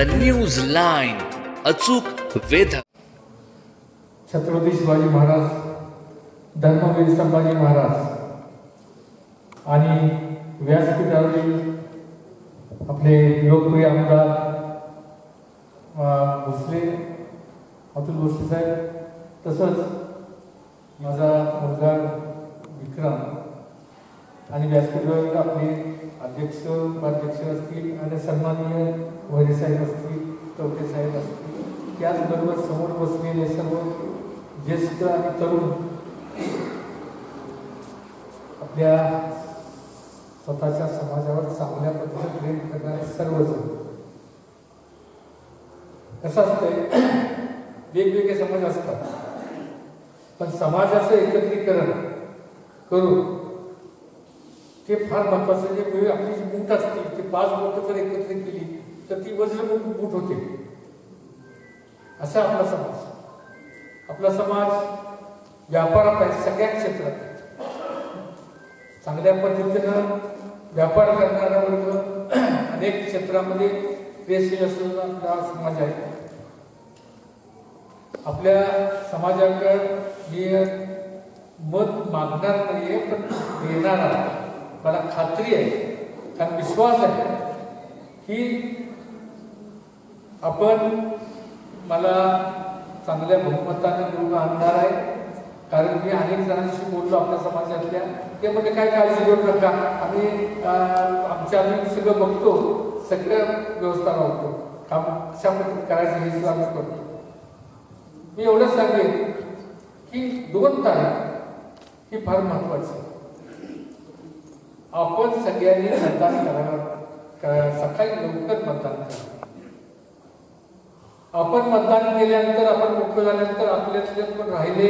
The news line अचूक वेध. छत्रपती शिवाजी महाराज धर्मवीर संभाजी महाराज आणि व्यासपीठावरील आपले लोकप्रिय आमदार भोसले अतुल भोसले साहेब तसंच माझा मुलगा विक्रम आणि व्यासपीठावर आपले अध्यक्ष उपाध्यक्ष असतील आणि सन्माननीय वैरे साहेब असतील चौथे साहेब असतील त्याचबरोबर समोर बसलेले सर्व ज्येष्ठ आणि तरुण आपल्या स्वतःच्या समाजावर चांगल्या पद्धतीने प्रेम करणारे सर्वजण. कसं असतंय वेगवेगळे समाज असतात. पण समाजाचं एकत्रीकरण करून हे फार महत्वाचं जे आपली जी बूट असते ती पाच बोट जर एकत्र केली तर ती वज्र बूट होते. असा आपला समाज. आपला समाज व्यापारात आहे सगळ्या क्षेत्रात चांगल्या पद्धतीनं व्यापार करणारा वर्ग अनेक क्षेत्रामध्ये क्रियाशील असलेला आपला समाज आहे. आपल्या समाजाकडे मत मागणार नाहीये पण देणार आहे मला खात्री आहे कारण विश्वास आहे की आपण मला चांगल्या बहुमताने निवडून आणणार आहे. कारण मी अनेक जणांशी बोललो आपल्या समाजातल्या. ते म्हणजे काय काळजी करू नका. आम्ही आमच्या आम्ही सगळं बघतो. सगळ्या व्यवस्था लावतो काम कशा पद्धतीने करायचं हे सुद्धा आम्ही करतो. मी एवढंच सांगेन की दोन तारीख ही फार महत्वाची आहे. आपण सगळ्यांनी मतदान करावं सकाळी लवकर मतदान करावं आपण मतदान केल्यानंतर आपण मोठं झाल्यानंतर आपल्यातले कोण राहिले?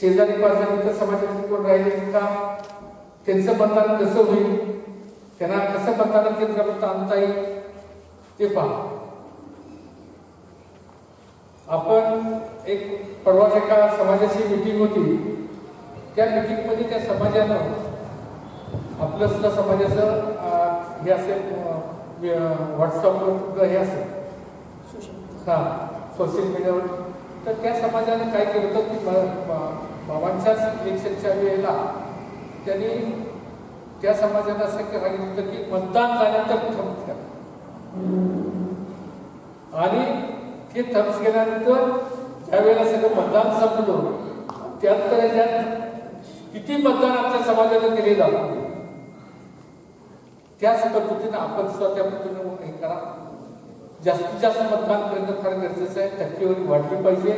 शेजारी पाजारी समाजातले कोण राहिले का? त्यांचं मतदान कसं होईल? त्यांना कसं मतदान केंद्रापर्यंत आणता येईल? ते पहा. आपण एक परवाच एका समाजाची मिटिंग होती. त्या मिटिंगमध्ये त्या समाजानं आपलं सुद्धा समाजाचं हे असेल व्हॉट्सअपवर हे असेल. हा सोशल मीडियावर तर त्या समाजाने काय केलं होतं की बाबांच्याच इलेक्शनच्या वेळेला त्यांनी त्या समाजाने असं सांगितलं होतं की मतदान झाल्यानंतर थम्स घ्या. आणि ते थम्स गेल्यानंतर ज्या वेळेला सगळं मतदान संपलं त्यात तर याच्यात किती मतदान आमच्या समाजाने दिले जातं त्याच पद्धतीनं आपण सुद्धा त्या पद्धतीनं हे करा. जास्तीत जास्त मतदान करणं फार गरजेचं आहे. टक्केवारी वाढली पाहिजे.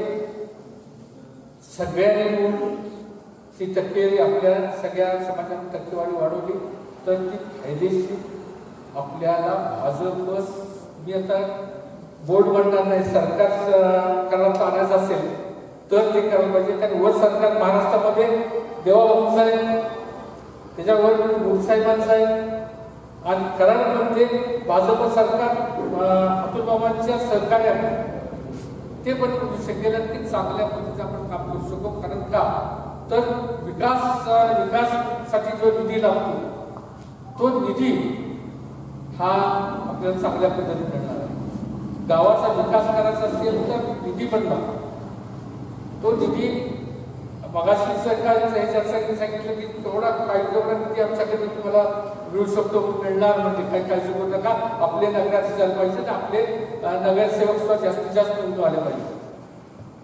सगळ्यांनी मिळून ती टक्केवारी आपल्या सगळ्या समाजाने टक्केवारी वाढवली तर ती फायदेशीर. आपल्याला भाजप मी आता बोर्ड म्हणणार नाही सरकार करायला आणायचं असेल तर ते करायला पाहिजे. कारण वर सरकार महाराष्ट्रामध्ये देवाबाबू साहेब त्याच्यावर गुरुसाहेबांसाहेब आणि कराडमध्ये म्हणजे भाजप सरकार अतुलबाबांच्या अतुल बाबांच्या सहकार्याने. ते पण म्हणजे करू शकेल की चांगल्या पद्धतीने आपण काम करू शकतो कारण का? तर विकास विकासासाठी जो निधी लागतो तो निधी हा आपल्याला चांगल्या पद्धतीने मिळणार आहे. गावाचा विकास करायचा असेल तर निधी पण लागतो. तो निधी मगाशी सरकारचं ह्याच्यासाठी सांगितलं की थोडा काही लोकांनी निधी आमच्याकडे तुम्हाला मिळू शकतो मिळणार म्हणजे काही काळजी करू नका. आपले नगराचे झाले पाहिजे आणि आपले नगरसेवक सुद्धा जास्तीत जास्त निवडून आले पाहिजे.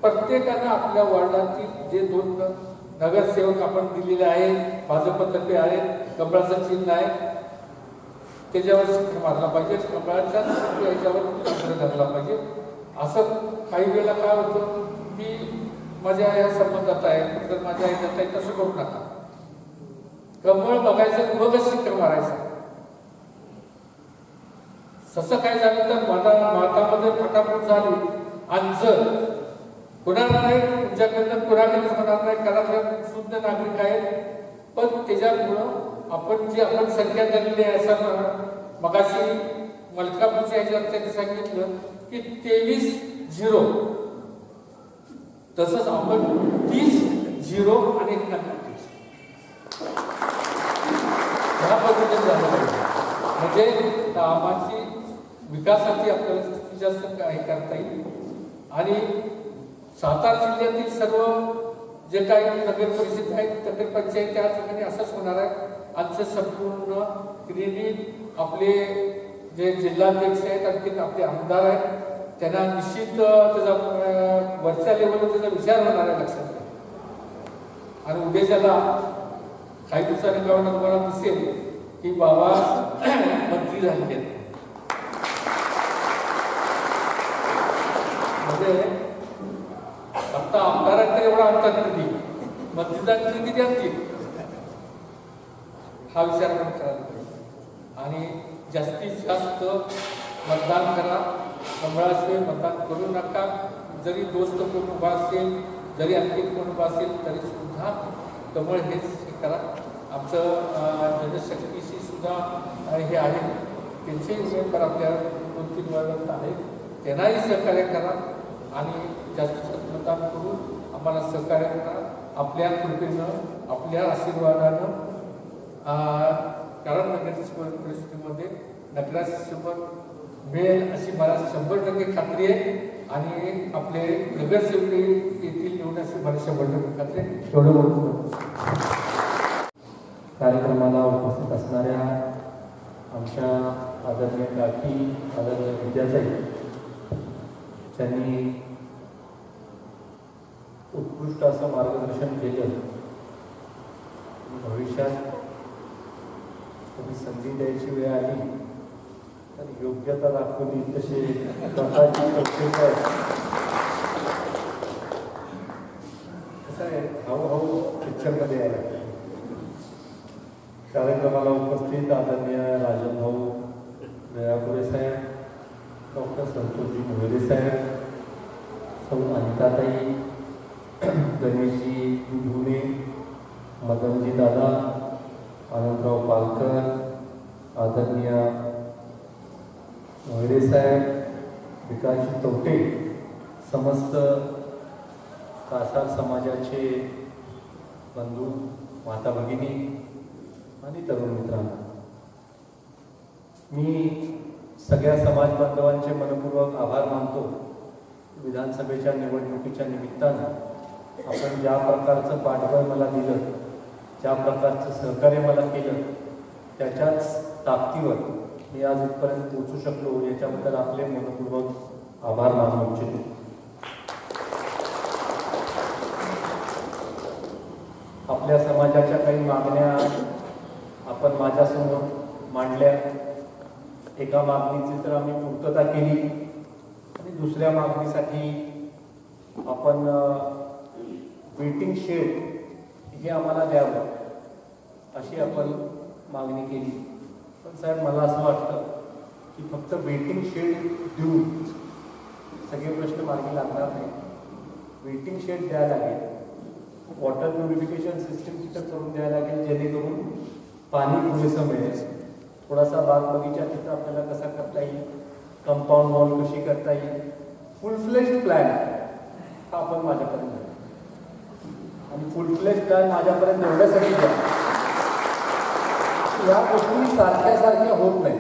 प्रत्येकानं आपल्या वॉर्डातील जे दोन नगरसेवक आपण दिलेले आहे भाजपतर्फे आहे कमळाचं चिन्ह आहे त्याच्यावर शिखर मारला पाहिजे. कमळाच्या याच्यावर शिखर धरला पाहिजे. असं काही वेळेला काय होतं की माझ्या या संबंधात आहे तर माझ्या ह्याच्यात आहे तसं करू नका. कमळ बघायचं मगच चित्र मारायचं. तसं काय झालं तर माझा मातामध्ये फटाफट झाली. आणि होणार कुणाला नाही तुमच्याकडनं कुणाकडेच होणार नाही घरातले शुद्ध नागरिक आहेत. पण त्याच्यामुळं आपण जी आपण संख्या दिलेली आहे असं मगाशी मलकापूरच्या ह्याच्यावर त्यांनी सांगितलं की तेवीस झिरो. तसंच आपण तीस झिरो आणि एक नंबर तीस ह्या पद्धतीने झालं पाहिजे. म्हणजे कामाची विकासाची आपल्याला जास्तीत जास्त काय करता येईल. आणि सातारा जिल्ह्यातील सर्व जे काही नगर परिषद आहेत नगर पंचायत त्या ठिकाणी असंच होणार आहे. आजचं संपूर्ण क्रेडिट आपले जे जिल्हाध्यक्ष आहेत आणखी आपले आमदार आहेत त्यांना निश्चित त्याचा वरच्या लेवलवर त्याचा विचार होणार आहे लक्षात घ्या आणि उद्याच्याला काही दिवसांनी गावाला तुम्हाला दिसेल की बाबा मंत्री झाले म्हणजे फक्त आमदारांकडे एवढा अंतर निधी मंत्रीचा निधी किती हा विचार आपण करायला पाहिजे. आणि जास्तीत जास्त मतदान करा कमळाशिवाय मतदान करू नका. जरी दोस्त कोण उभा असेल जरी आणखी कोण उभा असेल तरी सुद्धा कमळ हेच हे करा. आमचं जनशक्तीशी सुद्धा हे आहे. त्यांचेही मेंबर आपल्या दोन तीन वर्गात आहेत. त्यांनाही सहकार्य करा आणि जास्तीत जास्त मतदान करून आम्हाला सहकार्य करा. आपल्या कृपेनं आपल्या आशीर्वादानं कारण नगराच्या परिस्थितीमध्ये नगरासोबत मिळेल अशी मला शंभर टक्के खात्री आहे. आणि आपले नगरसेवक येथील निवडण्याची मला शंभर टक्के खात्री आहे. तेवढं बोलून कार्यक्रमाला उपस्थित असणाऱ्या आमच्या आदरणीय काकी आदरणीय विद्याताई त्यांनी उत्कृष्ट असं मार्गदर्शन केलं. भविष्यात कधी संधी द्यायची वेळ आली. तर योग्यता दाखवली तसे स्वतःची प्रत्येक कसं आहे हळूहळू पिक्चरमध्ये यायला कार्यक्रमाला उपस्थित आदरणीय राजन भाऊ वेळापुरे साहेब डॉक्टर संतोषजी मोहरे साहेब सौ अनिताताई गणेशजी धुणे मदनजी दादा आनंदराव पालकर आदरणीय मोहरे साहेब विकासजी तोटे समस्त कासार समाजाचे बंधू माता भगिनी आणि तरुण मित्रांनो. मी सगळ्या समाज बांधवांचे मनपूर्वक आभार मानतो. विधानसभेच्या निवडणुकीच्या निमित्तानं आपण ज्या प्रकारचं पाठबळ मला दिलं ज्या प्रकारचं सहकार्य मला केलं त्याच्याच ताकदीवर मी आज इथपर्यंत पोहोचू शकलो याच्याबद्दल आपले मनपूर्वक आभार मानू इच्छितो. आपल्या समाजाच्या काही मागण्या आपण माझ्यासमोर मांडल्या. एका मागणीची तर आम्ही पूर्तता केली. आणि दुसऱ्या मागणीसाठी आपण वेटिंग शेड हे आम्हाला द्यावं अशी आपण मागणी केली. साहेब मला असं वाटतं की फक्त वेटिंग शेड देऊन सगळे प्रश्न मार्गी लागणार नाही. वेटिंग शेड द्यायला लागेल. वॉटर प्युरिफिकेशन सिस्टीम तिथं करून द्यायला लागेल जेणेकरून पाणी पुरेसं मिळेल. थोडासा बाग बगीचा तिथं आपल्याला कसा करता येईल? कंपाऊंड वॉल कशी करता येईल? फुल फ्लेज प्लॅन हा आपण माझ्यापर्यंत आणि फुल फ्लेश प्लॅन माझ्यापर्यंत एवढ्यासाठी द्या. या गोष्टी सारख्या सारख्या होत नाही.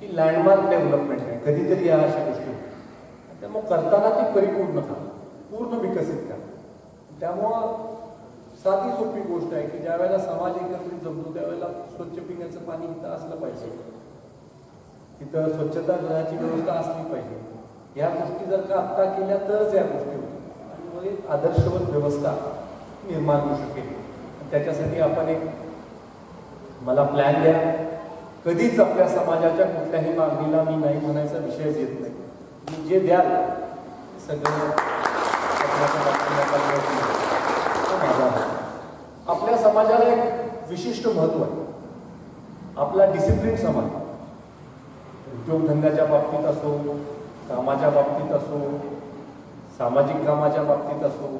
ही लँडमार्क डेव्हलपमेंट आहे. कधीतरी या अशा गोष्टी त्यामुळं करताना ती परिपूर्ण करा. पूर्ण विकसित करा. त्यामुळं साधी सोपी गोष्ट आहे की ज्या वेळेला समाज एकत्रित जमतो त्यावेळेला स्वच्छ पिण्याचं पाणी इथं असलं पाहिजे. तिथं स्वच्छता गृहाची व्यवस्था असली पाहिजे. या गोष्टी जर का आत्ता केल्या तरच या गोष्टी होतील. आणि मग एक आदर्शवत व्यवस्था निर्माण होऊ शकेल. त्याच्यासाठी आपण एक मला प्लॅन द्या. कधीच आपल्या समाजाच्या कुठल्याही मागणीला मी नाही म्हणायचा विषयच येत नाही. मी जे द्याल सगळं आपल्या समाजाला एक विशिष्ट महत्त्व आहे. आपला डिसिप्लिन समाज. उद्योगधंद्याच्या बाबतीत असो कामाच्या बाबतीत असो सामाजिक कामाच्या बाबतीत असो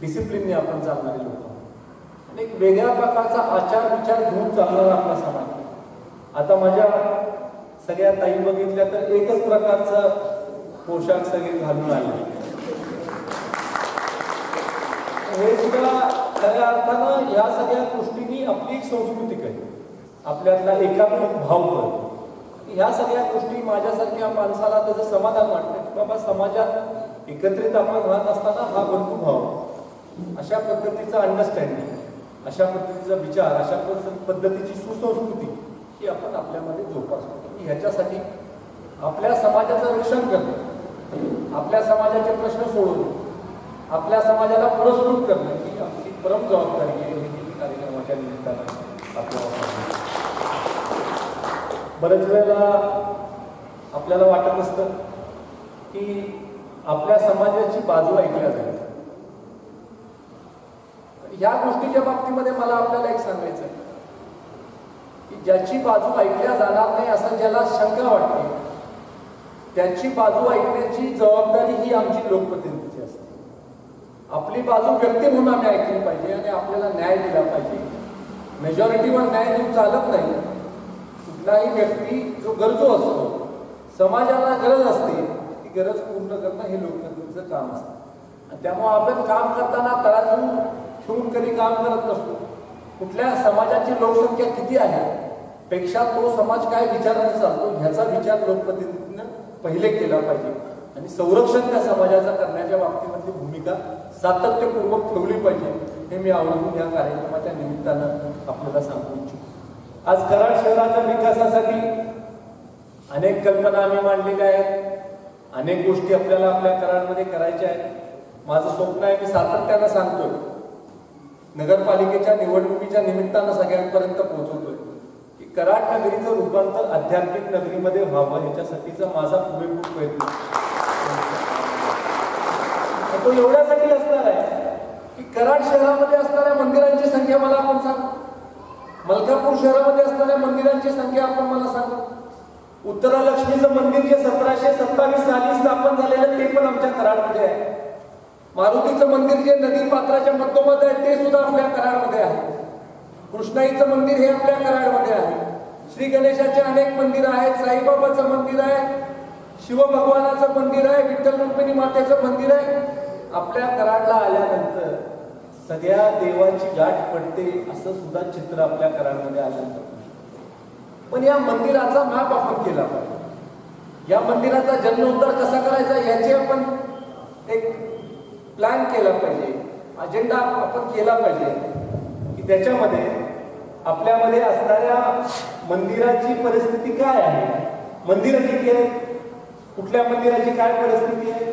डिसिप्लिनने आपण चालणारे लोक आहोत. एक वेगळ्या प्रकारचा आचार विचार घेऊन चालणारा आपला समाज. आता माझ्या सगळ्या ताई बघितल्या तर एकच प्रकारचा पोशाख सगळे घालून आले. हे सुद्धा खऱ्या अर्थानं या सगळ्या गोष्टींनी आपली एक संस्कृती आहे आपल्यातला एकात्मक भाव करतो ह्या सगळ्या गोष्टी माझ्यासारख्या माणसाला त्याचं समाधान वाटतं की बाबा समाजात एकत्रित आपण राहत असताना हा बंधुभाव अशा पद्धतीचं अंडरस्टँडिंग अशा पद्धतीचा विचार अशा पद्धतीची सुसंस्कृती ही आपण आपल्यामध्ये जोपासतो. की ह्याच्यासाठी आपल्या समाजाचं रक्षण करणं आपल्या समाजाचे प्रश्न सोडवणं आपल्या समाजाला पुरस्कृत करणं ही आमची परम जबाबदारी आहे. हे कार्यक्रमाच्या निमित्तानं आपल्याला बऱ्याच वेळेला आपल्याला वाटत असतं की आपल्या समाजाची बाजू ऐकल्या जाईल. या गोष्टीच्या बाबतीमध्ये मला आपल्याला एक सांगायचं आहे. की ज्याची बाजू ऐकल्या जाणार नाही असं ज्याला शंका वाटते त्याची बाजू ऐकण्याची जबाबदारी ही आमची लोकप्रतिनिधीची असते. आपली बाजू व्यक्ती म्हणून आम्ही ऐकली पाहिजे आणि आपल्याला न्याय दिला पाहिजे. मेजॉरिटीवर न्याय देऊन चालत नाही. कुठलाही व्यक्ती जो गरजू असतो समाजाला गरज असते ती गरज पूर्ण करणं हे लोकप्रतिनिधीचं काम असतं. आणि त्यामुळे आपण काम करताना तराजू ठेवून कधी काम करत नसतो. कुठल्या समाजाची लोकसंख्या किती आहे पेक्षा तो समाज काय विचाराने चालतो ह्याचा विचार लोकप्रतिनिधीनं पहिले केला पाहिजे. आणि संरक्षण त्या समाजाचा करण्याच्या बाबतीमधली भूमिका सातत्यपूर्वक ठेवली पाहिजे हे मी आवडून या कार्यक्रमाच्या निमित्तानं आपल्याला सांगू इच्छितो. आज कराड शहराच्या विकासासाठी अनेक कल्पना आम्ही मांडलेल्या आहेत. अनेक गोष्टी आपल्याला आपल्या कराडमध्ये करायच्या आहेत. माझं स्वप्न आहे मी सातत्यानं सांगतोय. नगरपालिकेच्या निवडणुकीच्या निमित्तानं सगळ्यांपर्यंत पोहोचवतोय. की कराड नगरीचं रूपांतर आध्यात्मिक नगरीमध्ये व्हावं याच्यासाठीचा माझा पुरेपूर प्रयत्न. तो एवढ्यासाठी असणार आहे की कराड शहरामध्ये असणाऱ्या मंदिरांची संख्या मला आपण सांग. मलकापूर शहरामध्ये असणाऱ्या मंदिरांची संख्या आपण मला सांगा. उत्तरालक्ष्मीचं मंदिर जे सतराशे सत्तावीस साली स्थापन झालेलं ते पण आमच्या कराडमध्ये आहे. मारुतीचं मंदिर जे नदी पात्राच्या मधोमध आहे ते सुद्धा आपल्या कराडमध्ये आहे. कृष्णाईचं मंदिर हे आपल्या कराडमध्ये आहे. श्री गणेशाचे अनेक मंदिर आहेत साईबाबाचं मंदिर आहे शिवभगवानाचं मंदिर आहे विठ्ठल रुक्मिणी मातेचं मंदिर आहे. आपल्या कराडला आल्यानंतर सगळ्या देवाची गाठ पडते असं सुद्धा चित्र आपल्या कराडमध्ये आल्यानंतर. पण या मंदिराचा मॅप आपण केला पाहिजे. या मंदिराचा जन्मोद्धार कसा करायचा याची आपण एक प्लॅन केला पाहिजे अजेंडा आपण केला पाहिजे की त्याच्यामध्ये आपल्यामध्ये असणाऱ्या मंदिराची परिस्थिती काय आहे? मंदिरं किती आहे कुठल्या मंदिराची काय परिस्थिती आहे?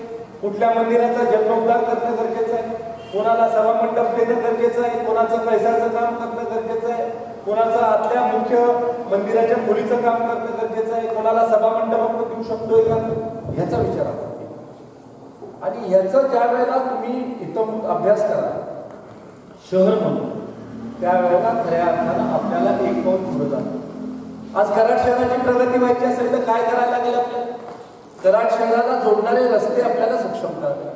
कुठल्या मंदिराचा जन्मोद्धार करणं गरजेचं आहे? कोणाला सभामंडप देणं गरजेचं आहे? कोणाचं पैशाचं काम करणं गरजेचं आहे? कोणाचं आतल्या मुख्य मंदिराच्या खोलीचं काम करणं गरजेचं आहे? कोणाला सभामंडप आपण देऊ शकतोय का? ह्याचा विचार आपण आणि याचा ज्या वेळेला तुम्ही इथं अभ्यास करा शहर म्हणून त्यावेळेला खऱ्या अर्थानं आपल्याला एक पाऊल पुढे जातं. आज कराड शहराची प्रगती व्हायची असेल तर काय करायला लागेल आपल्याला? कराड शहराला जोडणारे रस्ते आपल्याला सक्षम करावे.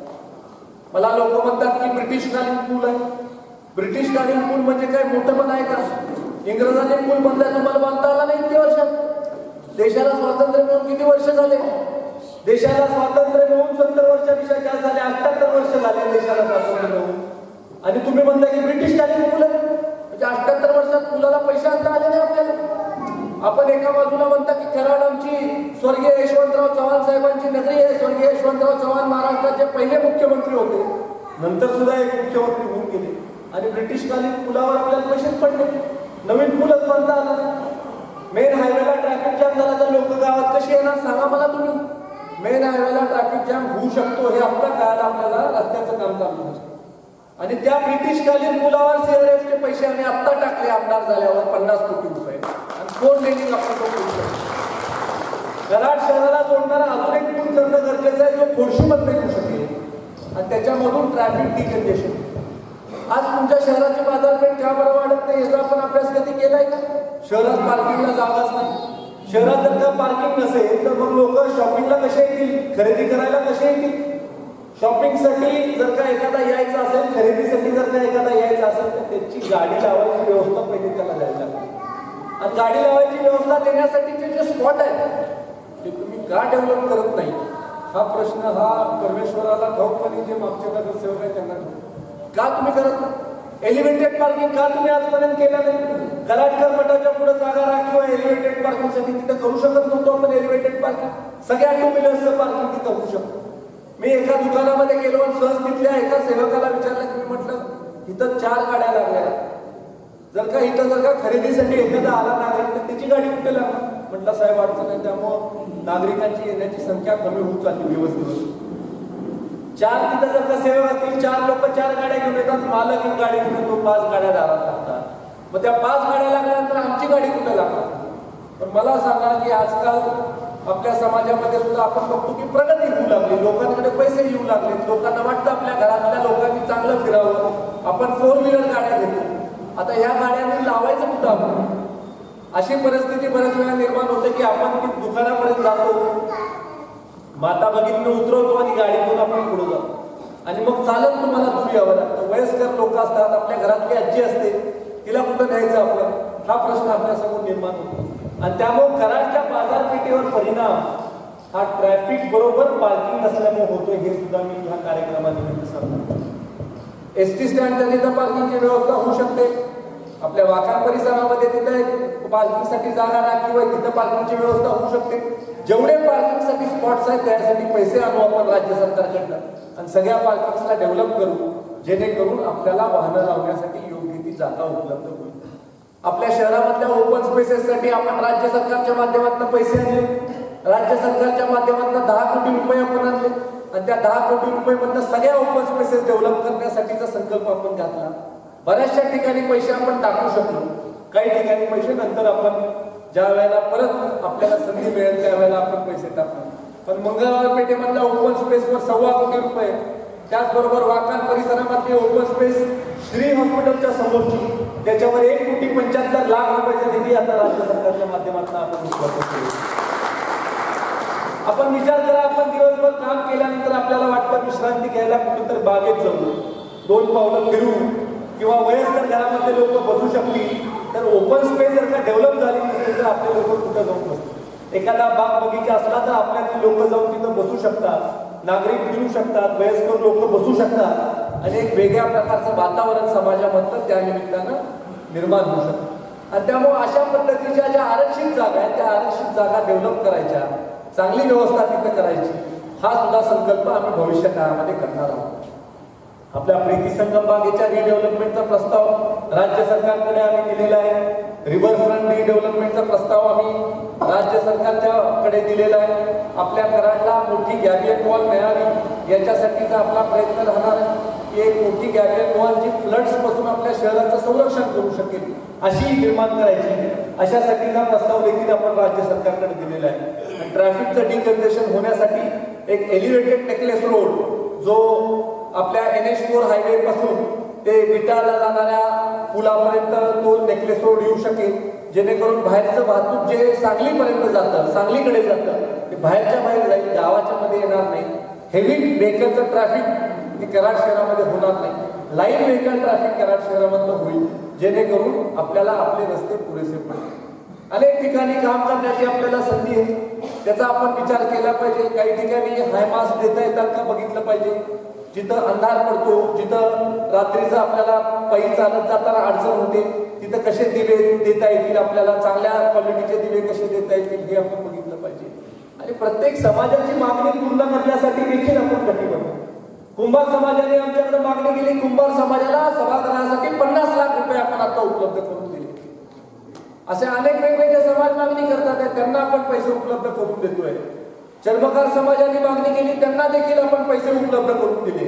मला लोक म्हणतात की ब्रिटिशकालीन पूल आहे. ब्रिटिशकालीन पूल म्हणजे काय? मोठं पण आहे का? इंग्रजांनी पूल बनलाय तुम्हाला बांधता आला नाही इतके वर्षात? देशाला स्वातंत्र्य मिळून किती वर्ष झाले? देशाला स्वातंत्र्य मिळून सत्तर वर्ष जास्त झाले अठ्याहत्तर वर्ष झाले देशाला स्वातंत्र्य आणि तुम्ही म्हणता की ब्रिटिशकालीन कालीन मुलं म्हणजे अठ्याहत्तर वर्षात पुलाला पैसे आणता आले नाही आपल्याला. आपण एका बाजूला म्हणता की कराड आमची स्वर्गीय यशवंतराव चव्हाण साहेबांची नगरी आहे. स्वर्गीय यशवंतराव चव्हाण महाराष्ट्राचे पहिले मुख्यमंत्री होते. नंतर सुद्धा एक मुख्यमंत्री होऊन गेले. आणि ब्रिटिशकालीन पुलावर आपल्याला पैसेच पडले नवीन पुलच बांधता आला मेन हायवेला ट्रॅफिक जॅम झाला तर लोक गावात कशी येणार? सांगा मला तुम्ही. मेन हायवेला ट्रॅफिक जॅम होऊ शकतो हे आत्ता काळाला आपल्याला रस्त्याचं काम चालू असतं. आणि त्या ब्रिटिशकालीन मुलावर सीआरएफचे पैसे आम्ही आत्ता टाकले आमदार झाल्यावर पन्नास कोटी रुपये. आणि कोण देणे आपण तो करू शकतो कराड शहराला जोडणारा अजून एक पूल करणं गरजेचं आहे जो खोडशीमध्ये येऊ शकेल. आणि त्याच्यामधून ट्रॅफिक डिकंजेशन आज तुमच्या शहराची बाजारपेठ का बरं वाढत नाही याचा आपण अभ्यास कधी केलाय का? शहरात पार्किंगला जागाच नाही. शहरात जर का पार्किंग नसेल तर मग लोक शॉपिंगला कसे येतील? खरेदी करायला कसे येतील? शॉपिंगसाठी जर का एखादा यायचं असेल खरेदीसाठी जर का एखादा यायचं असेल तर त्याची गाडी लावायची व्यवस्था पहिले त्याला द्यायला लागते. आणि गाडी लावायची व्यवस्था देण्यासाठीचे जे स्पॉट आहेत ते तुम्ही का डेव्हलप करत नाही? हा प्रश्न हा परमेश्वराला ठाऊकपणे जे मागच्या नगरसेवक आहेत त्यांना का तुम्ही करत नाही? एलिव्हेटेड पार्किंग का तुम्ही आजपर्यंत केलं नाही? कलाटकर मठाच्या पुढे जागा राखीव आहे. एलिव्हेटेड पार्किंगसाठी तिथं करू शकत नव्हतो आपण एलिव्हेटेड पार्किंग सगळ्या टू व्हीलर्सचं पार्किंग तिथं होऊ शकतो. मी एका दुकानामध्ये गेलो आणि सहज तिथल्या एका सेवकाला विचारलं की मी म्हटलं इथं चार गाड्या लागल्या जर का इथं जर का खरेदीसाठी एखादा आला नागरिक तर त्याची गाडी कुठे लागणार? म्हटलं साहेब अडचण आहे. त्यामुळं नागरिकांची येण्याची संख्या कमी होत चालली व्यवस्थित. चार तिथं जर का सेवक असतील चार लोक चार गाड्या घेऊन येतात मालक एक गाडी घेऊन येतो पाच गाड्या दारात लागतात मग त्या पाच गाड्या लागल्यानंतर आमची गाडी कुठे लागतात पण मला सांगा की आजकाल आपल्या समाजामध्ये सुद्धा आपण बघतो की प्रगती होऊ लागली लोकांकडे पैसे येऊ लागले लोकांना वाटतं आपल्या घरातल्या लोकांनी चांगलं फिरावं आपण फोर व्हीलर गाड्या घेतो. आता ह्या गाड्यांनी लावायचं कुठं आपण? अशी परिस्थिती बऱ्याच वेळा निर्माण होते की आपण दुकानापर्यंत जातो माता भगिनीनं उतरवतो आणि गाडी घेऊन आपण पुढे जातो आणि मग चालत तुम्हाला दूर यावं लागतं. वयस्कर लोक असतात आपल्या घरातली आजी असते तिला कुठं न्यायचं आपण? हा प्रश्न आपल्यासमोर निर्माण होतो. आणि त्यामुळे कराडच्या बाजारपेठेवर परिणाम हा ट्रॅफिक बरोबर पार्किंग नसल्यामुळे होतोय हे सुद्धा मी ह्या कार्यक्रमानिमित्त सांगतो. एस टी स्टँडच्या तिथं पार्किंगची व्यवस्था होऊ शकते. आपल्या वाकान परिसरामध्ये तिथे पार्किंगसाठी जागा राखीव आहे. तिथं पार्किंगची व्यवस्था होऊ शकते. जेवढे पार्किंगसाठी स्पॉट्स आहेत त्यासाठी पैसे आणू आपण राज्य सरकारकडनं. आणि सगळ्या पार्किंग्सला डेव्हलप करू जेणेकरून आपल्याला वाहनं लावण्यासाठी योग्य ती जागा उपलब्ध होईल. आपल्या शहरामधल्या ओपन स्पेसेससाठी आपण राज्य सरकारच्या माध्यमातून पैसे आणले. राज्य सरकारच्या माध्यमातून दहा कोटी रुपये आपण आणले. आणि त्या दहा कोटी रुपये मधनं सगळ्या ओपन स्पेसेस डेव्हलप करण्यासाठीचा संकल्प आपण घातला. बऱ्याचशा ठिकाणी पैसे आपण टाकू शकलो. काही ठिकाणी पैसे नंतर आपण ज्या वेळेला परत आपल्याला संधी मिळेल त्यावेळेला आपण पैसे टाकतो पण मंगळवार पेठेमधल्या ओपन स्पेसवर सव्वा कोटी रुपये. त्याचबरोबर वाकान परिसरामधली ओपन स्पेस श्री हॉस्पिटलच्या समोरची. त्याच्यावर एक कोटी पंच्याहत्तर लाख रुपयाचा निधी आता राज्य सरकारच्या माध्यमातून आपण उपलब्ध केली. आपण विचार करा आपण दिवसभर काम केल्यानंतर आपल्याला वाटतं विश्रांती घ्यायला कुठेतरी बागेत जाऊ. दोन पावलं फिरू. किंवा वयस्कर घरामध्ये लोक बसू शकतील तर ओपन स्पेस जर का डेव्हलप झाली नसेल तर आपले लोक कुठं जाऊन बसतात एखादा बाग बगीचा असला तर आपल्यातील लोक जाऊन तिथं बसू शकतात. नागरिक फिरू शकतात वयस्कर लोक बसू शकतात. आणि एक वेगळ्या प्रकारचं वातावरण समाजामधलं त्या निमित्तानं निर्माण होऊ शकतं. आणि त्यामुळे अशा पद्धतीच्या ज्या आरक्षित जागा आहेत त्या आरक्षित जागा डेव्हलप करायच्या चांगली व्यवस्था तिथं करायची हा सुद्धा संकल्प आम्ही भविष्य काळामध्ये करणार आहोत. आपल्या प्रीती संगम बागेच्या रिडेव्हलपमेंटचा प्रस्ताव राज्य सरकारकडे आम्ही दिलेला आहे. रिव्हर फ्रंट रिडेव्हलपमेंटचा प्रस्ताव आम्ही राज्य सरकारच्याकडे दिलेला आहे. आपल्या कराडला मोठी गॅबियन वॉल मिळावी याच्यासाठीचा आपला प्रयत्न राहणार आहे. की एक मोठी गॅबियन वॉल जी फ्लड्सपासून आपल्या शहराचं संरक्षण करू शकेल अशी निर्माण करायची. अशासाठीचा प्रस्ताव देखील आपण राज्य सरकारकडे दिलेला आहे. ट्रॅफिकचं डिकन्जेशन होण्यासाठी एक एलिव्हेटेड नेकलेस रोड जो आपल्या एन एच फोर हायवे पासून ते विटाला जाणाऱ्या पुलापर्यंत तो नेकलेस रोड येऊ शकेल. जेणेकरून बाहेरचं वाहतूक जे सांगलीपर्यंत जातं सांगलीकडे जातं ते बाहेरच्या बाहेर जाईल गावाच्या मध्ये येणार नाही. हेवी व्हेकलचं ट्रॅफिक कराड शहरामध्ये होणार नाही. लाइट व्हेकल ट्रॅफिक कराड शहरामधनं होईल जेणेकरून आपल्याला आपले रस्ते पुरेसे पडतील अनेक ठिकाणी काम करण्याची आपल्याला संधी आहे. त्याचा आपण विचार केला पाहिजे. काही ठिकाणी हायमास देता येतात का बघितलं पाहिजे. जिथं अंधार पडतो जिथं रात्रीचं आपल्याला पायी चालत जाताना अडचण होते तिथं कसे दिवे देता येतील आपल्याला चांगल्या क्वालिटीचे दिवे कसे देता येतील हे आपण बघितलं पाहिजे. आणि प्रत्येक समाजाची मागणी पूर्ण करण्यासाठी देखील आपण कटिबद्ध कुंभार समाजाने आमच्याकडे मागणी केली कुंभार समाजाला सभागृहासाठी पन्नास लाख रुपये आपण आता उपलब्ध करून दिले. असे अनेक वेगवेगळे समाज मागणी करतात त्यांना आपण पैसे उपलब्ध करून देतोय. चर्मकार समाजाने मागणी केली त्यांना देखील आपण पैसे उपलब्ध करून दिले.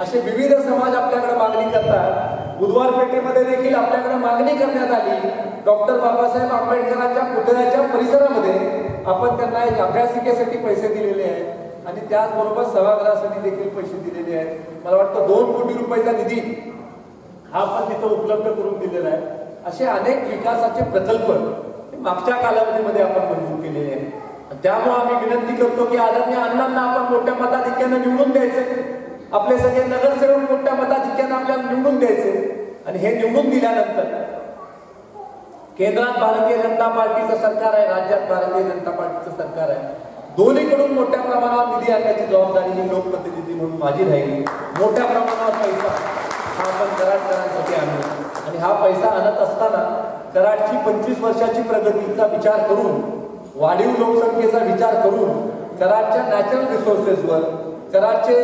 असे विविध समाज आपल्याकडे मागणी करतात. बुधवार पेठेमध्ये देखील आपल्याकडे मागणी करण्यात आली. डॉक्टर बाबासाहेब आंबेडकरांच्या पुतळ्याच्या परिसरामध्ये आपण त्यांना एक अभ्यासिकेसाठी पैसे दिलेले आहेत. आणि त्याचबरोबर सभागृहासाठी देखील पैसे दिलेले आहेत. मला वाटतं दोन कोटी रुपयाचा निधी हा आपण तिथं उपलब्ध करून दिलेला आहे. असे अनेक विकासाचे प्रकल्प मागच्या कालावधीमध्ये आपण मंजूर केलेले आहेत. त्यामुळे आम्ही विनंती करतो की आदरणीय अण्णांना आपण मोठ्या मताधिक्यानं निवडून द्यायचे. आपले सगळे नगरसेवक मोठ्या मताधिक्यानं आपल्याला निवडून द्यायचे. आणि हे निवडून दिल्यानंतर केंद्रात भारतीय जनता पार्टीचं सरकार आहे राज्यात भारतीय जनता पार्टीचं सरकार आहे. दोन्हीकडून मोठ्या प्रमाणावर निधी आणण्याची जबाबदारी ही लोकप्रतिनिधी म्हणून माझी राहील. मोठ्या प्रमाणावर पैसा. हा आपण कराडकरांसाठी आणू आणि हा पैसा आणत असताना कराडची पंचवीस वर्षाची प्रगतीचा विचार करून वाढीव लोकसंख्येचा विचार करून कराडच्या नॅचरल रिसोर्सेसवर कराडचे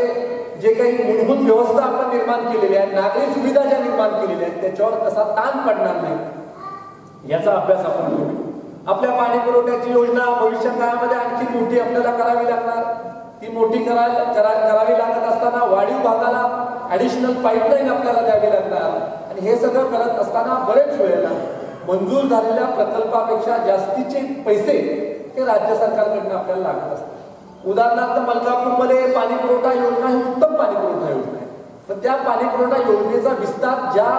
जे काही मूलभूत व्यवस्था आपण निर्माण केलेली आहे नागरी सुविधा ज्या निर्माण केलेल्या आहेत त्याच्यावर कसा ताण पडणार नाही. याचा अभ्यास आपण करू. आपल्या पाणी पुरवठ्याची योजना भविष्य काळामध्ये आणखी मोठी आपल्याला करावी लागणार. ती मोठी करा करा करावी लागत असताना वाढीव भागाला ऍडिशनल पाईपलाईन आपल्याला द्यावी लागणार. आणि हे सगळं करत असताना बरेच वेळेला मंजूर झालेल्या प्रकल्पापेक्षा जास्तीचे पैसे हे राज्य सरकारकडनं आपल्याला लागत असतात. उदाहरणार्थ मलकापूरमध्ये पाणी पुरवठा योजना ही उत्तम पाणी पुरवठा योजना आहे. पण त्या पाणी पुरवठा योजनेचा विस्तार ज्या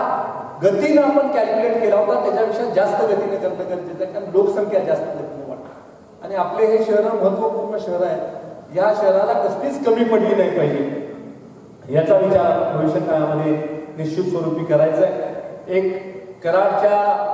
गतीनं आपण कॅल्क्युलेट केला होता त्याच्यापेक्षा जास्त गतीने करणं गरजेचं आहे. कारण लोकसंख्या जास्त गतीने वाढते. आणि आपले हे शहर महत्त्वपूर्ण शहर आहे या शहराला कसलीच कमी पडली नाही पाहिजे. याचा विचार भविष्य काळामध्ये निश्चित स्वरूपी करायचा आहे. एक करारच्या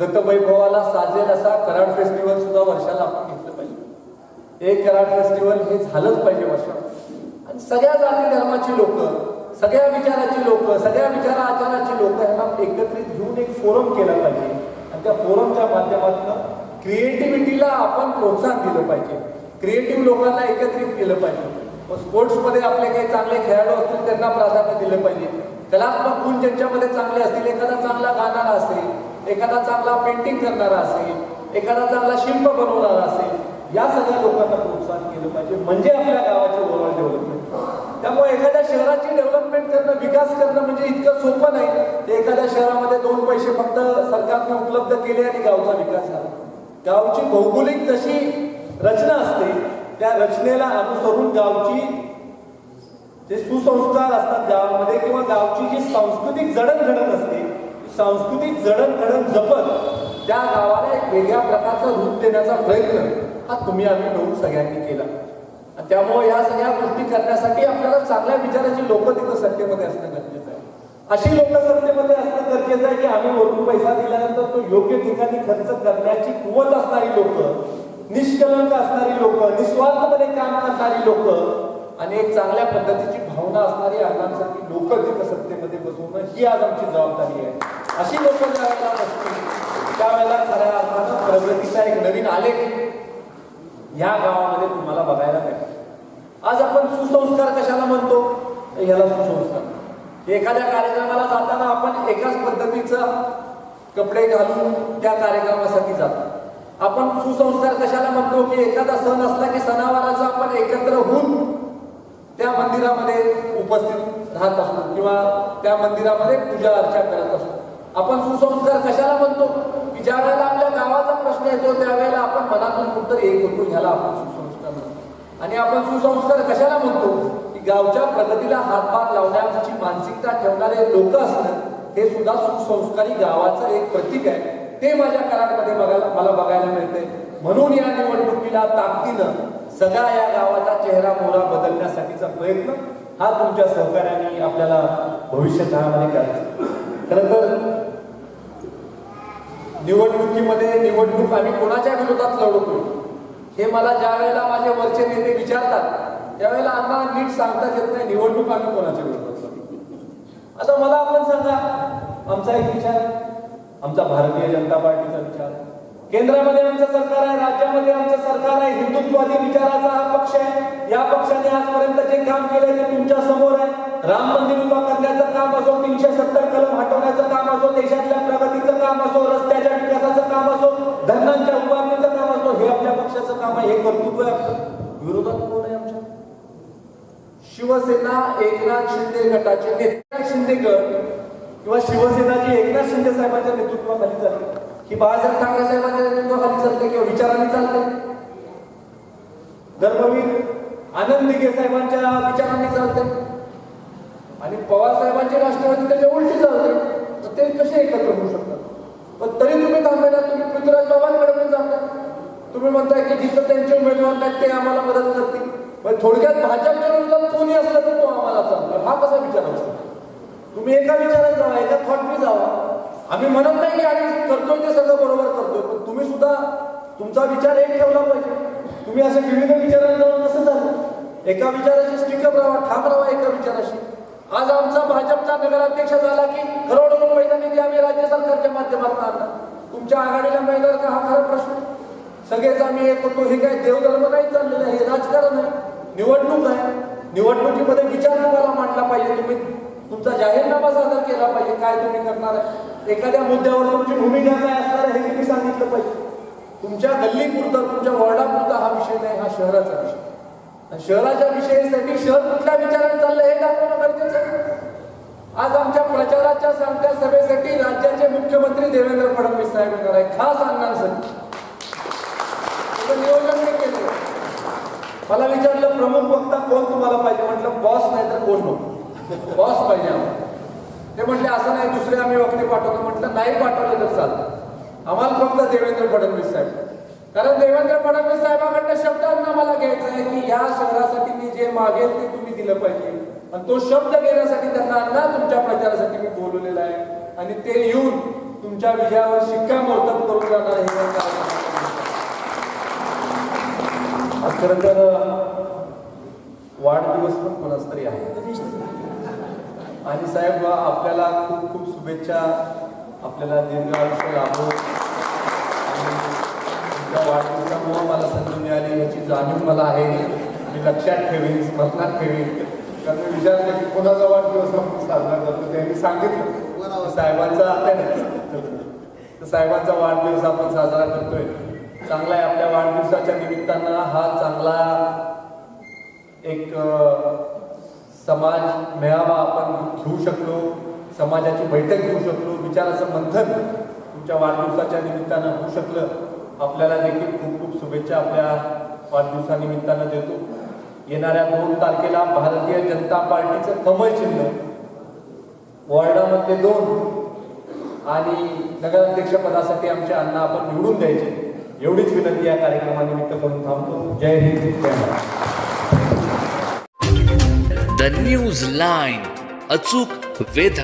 गतवैभवाला साजेल असा कराड फेस्टिवल सुद्धा वर्षाला आपण घेतलं पाहिजे. एक कराड फेस्टिवल हे झालंच पाहिजे वर्षात आणि सगळ्या जाती धर्माची लोक सगळ्या विचाराची लोक सगळ्या विचारा आचाराची लोक ह्यांना एकत्रित घेऊन एक फोरम केला पाहिजे. आणि त्या फोरमच्या माध्यमातून क्रिएटिव्हिटीला आपण प्रोत्साहन दिलं पाहिजे. क्रिएटिव्ह लोकांना एकत्रित केलं पाहिजे. मग स्पोर्ट्समध्ये आपले काही चांगले खेळाडू असतील त्यांना प्राधान्य दिलं पाहिजे. कलात्मक गुण ज्यांच्यामध्ये चांगले असतील एखादा चांगला गाणारा असेल एखादा चांगला पेंटिंग करणारा असेल एखादा चांगला शिल्प बनवणारा असेल या सगळ्या लोकांना प्रोत्साहन केलं पाहिजे. म्हणजे आपल्या गावाची ओव्हरऑल डेव्हलपमेंट त्यामुळे एखाद्या शहराची डेव्हलपमेंट करणं विकास करणं म्हणजे इतकं सोपं नाही. ते एखाद्या शहरामध्ये दोन पैसे फक्त सरकारने उपलब्ध केले आणि गावचा विकास झाला. गावची भौगोलिक जशी रचना असते त्या रचनेला अनुसरून गावची जे सुसंस्कार असतात गावामध्ये किंवा गावची जी सांस्कृतिक जडणघडण असते सांस्कृतिक जडणघडण जपत त्या गावाला एक वेगळ्या प्रकारचं रूप देण्याचा प्रयत्न हा तुम्ही आम्ही मिळून सगळ्यांनी केला. त्यामुळे या सगळ्या गोष्टी करण्यासाठी आपल्याला चांगल्या विचाराची लोक तिथं सत्तेमध्ये असणं गरजेचं आहे. अशी लोक सत्तेमध्ये असणं गरजेचं आहे की आम्ही वरून पैसा दिल्यानंतर तो योग्य ठिकाणी खर्च करण्याची कुवत असणारी लोक निष्कलंक असणारी लोक निस्वार्थपणे काम करणारी लोक आणि एक चांगल्या पद्धतीची भावना असणारी अण्णांसारखी लोक तिथं सत्तेमध्ये बसवणं ही आज आमची जबाबदारी आहे. अशी लोक त्यावेळेला खऱ्या अर्थानं प्रगतीचा एक नवीन आलेख या गावामध्ये तुम्हाला बघायला मिळेल आज आपण सुसंस्कार कशाला म्हणतो? याला ह्याला सुसंस्कार. एखाद्या कार्यक्रमाला जाताना आपण एकाच पद्धतीचं कपडे घालून त्या कार्यक्रमासाठी जातो. आपण सुसंस्कार कशाला म्हणतो? की एखादा सण असला की सणावाराचा आपण एकत्र होऊन त्या मंदिरामध्ये उपस्थित राहत असतो किंवा त्या मंदिरामध्ये पूजा अर्चा करत असतो. आपण सुसंस्कार कशाला म्हणतो? की ज्या वेळेला आपल्या गावाचा प्रश्न येतो त्यावेळेला आपण मनातून कुठतरी एक होतो ह्याला आपण सुसंस्कार म्हणतो. आणि आपण सुसंस्कार कशाला म्हणतो? की गावच्या प्रगतीला हातभार लावण्याची मानसिकता ठेवणारे लोक असणं हे सुद्धा सुसंस्कारी गावाचं एक प्रतीक आहे. ते माझ्या कराडमध्ये बघायला मला बघायला मिळते म्हणून या निवडणुकीला ताकदीनं सगळा या गावाचा चेहरा मोहरा बदलण्यासाठीचा प्रयत्न हा तुमच्या सहकार्याने आपल्याला भविष्य काळामध्ये करायचा. खरं तर निवडणुकीमध्ये निवडणूक आम्ही कोणाच्या विरोधात लढवतो हे मला ज्या वेळेला माझे वरचे नेते विचारतात त्यावेळेला आम्हाला नीट सांगताच येत नाही निवडणूक आम्ही कोणाच्या विरोधात लढवतोय. आता मला आपण सांगा आमचा एक विचार आमचा भारतीय जनता पार्टीचा विचार. केंद्रामध्ये आमचं सरकार आहे राज्यामध्ये आमचं सरकार आहे हिंदुत्ववादी विचाराचा हा पक्ष आहे. या पक्षाने आजपर्यंत जे काम केलंय ते तुमच्यासमोर आहे. राम मंदिर उभा करण्याचं काम असो तीनशे सत्तर कलम हटवण्याचं काम असो देशातल्या प्रगतीचं काम असो धरणांच्या उभारणीचं काम असतो. हे आपल्या पक्षाचं काम आहे. हे कर्तृत्व आहे आपलं. विरोधात कोण आहे आमच्या? शिवसेना एकनाथ शिंदे गटाचे नेते. एकनाथ शिंदे गट किंवा शिवसेना जी एकनाथ शिंदे साहेबांच्या नेतृत्वाखाली चालते ही बाळासाहेब ठाकरे साहेबांच्या नेतृत्वाखाली चालते किंवा विचारांनी चालते धर्मवीर आनंद दिघे साहेबांच्या विचारांनी चालते आणि पवार साहेबांची राष्ट्रवादी त्याच्या उलटी चालते तर ते कसे एकत्र होऊ शकतात? पण तरी तुम्ही थांबलेला तुम्ही पृथ्वीराज बाबांकडे पण जाता. तुम्ही म्हणताय की जिथं त्यांचे उमेदवार नाहीत ते आम्हाला मदत करतील. पण थोडक्यात भाजपच्या विरोधात कोणी असलं तर तो आम्हाला चालणार हा कसा विचार असतो? तुम्ही एका विचारात जावा एका थॉटने जावा. आम्ही म्हणत नाही की आम्ही करतोय ते सगळं बरोबर करतोय पण तुम्ही सुद्धा तुमचा विचार एक ठेवला पाहिजे. तुम्ही असे विविध विचारांना जाऊन कसं झालं एका विचाराशी स्टिकअप राहा ठाम राहा एका विचाराशी. आज आमचा भाजपचा नगराध्यक्ष झाला की करोडो रुपयाचा निधी आम्ही राज्य सरकारच्या माध्यमातून आणला तुमच्या आघाडीला मिळणार का हा खरा प्रश्न? सगळेच आम्ही एक होतो. हे काय देवधर्म नाही चाललेलं आहे? हे राजकारण आहे. निवडणूक आहे. निवडणुकीमध्ये विचार तुम्हाला मांडला पाहिजे. तुम्ही तुमचा जाहीरनामा सादर केला पाहिजे. काय तुम्ही करणार आहे? एखाद्या मुद्द्यावर तुमची भूमिका काय असणार आहे हे तुम्ही सांगितलं पाहिजे? तुमच्या गल्लीपुरता तुमच्या वॉर्डापुरता हा विषय नाही. हा शहराचा विषय. शहराच्या विषयासाठी शहर कुठल्या विचारात चाललं हे दाखवणं गरजेचं आज आमच्या प्रचाराच्या सांगत्या सभेसाठी राज्याचे मुख्यमंत्री देवेंद्र फडणवीस साहेब येणार आहे खास आणण्यासाठी सर नियोजन केलं मला विचारलं प्रमुख वक्ता कोण तुम्हाला पाहिजे? म्हटलं बॉस नाही तर कोण नको बॉस पाहिजे आम्हाला. ते म्हटले असं नाही दुसरे आम्ही वक्ते पाठवतो. म्हटलं नाही पाठवलं तर चालतं. आम्हाला फक्त देवेंद्र फडणवीस साहेब. कारण देवेंद्र फडणवीस साहेबांकडनं शब्दांना मला घ्यायचं आहे की या शहरासाठी मी जे मागेल ते तुम्ही दिलं पाहिजे. आणि तो शब्द घेण्यासाठी त्यांना अन्ना तुमच्या प्रचारासाठी मी बोलवलेला आहे. आणि ते येऊन तुमच्या विजयावर शिक्कामोर्तब करून जाणार हे त्यांचं खरं तर वाढदिवस पण कोणाच तरी आहे. आणि साहेब आपल्याला खूप खूप शुभेच्छा. आपल्याला दीर्घ आयुष्य लाभो. तुमच्या वाढदिवसामुळे मला संधी मिळाली याची जाणीव मला आहे. मी लक्षात ठेवीन स्मरणात ठेवीन. कारण मी विचारलं की कोणाचा वाढदिवस आपण साजरा करतो? त्यांनी सांगितलं. साहेबांचा तर साहेबांचा वाढदिवस आपण साजरा करतोय. चांगला आहे आपल्या वाढदिवसाच्या निमित्तानं हा चांगला एक समाज मेळावा आपण घेऊ शकलो समाजाची बैठक घेऊ शकलो विचाराचं मंथन तुमच्या वाढदिवसाच्या निमित्तानं होऊ शकलं. आपल्याला देखील खूप खूप शुभेच्छा आपल्या वाढदिवसानिमित्तानं देतो. येणाऱ्या दोन तारखेला भारतीय जनता पार्टीचं कमळ चिन्ह वॉर्डामधले दोन आणि नगराध्यक्षपदासाठी आमचे अण्णा आपण निवडून द्यायचे. एवढीच विनंती या कार्यक्रमानिमित्त करून थांबतो. जय हिंद जय महाराष्ट्र द न्यूज लाईन अचूक वेध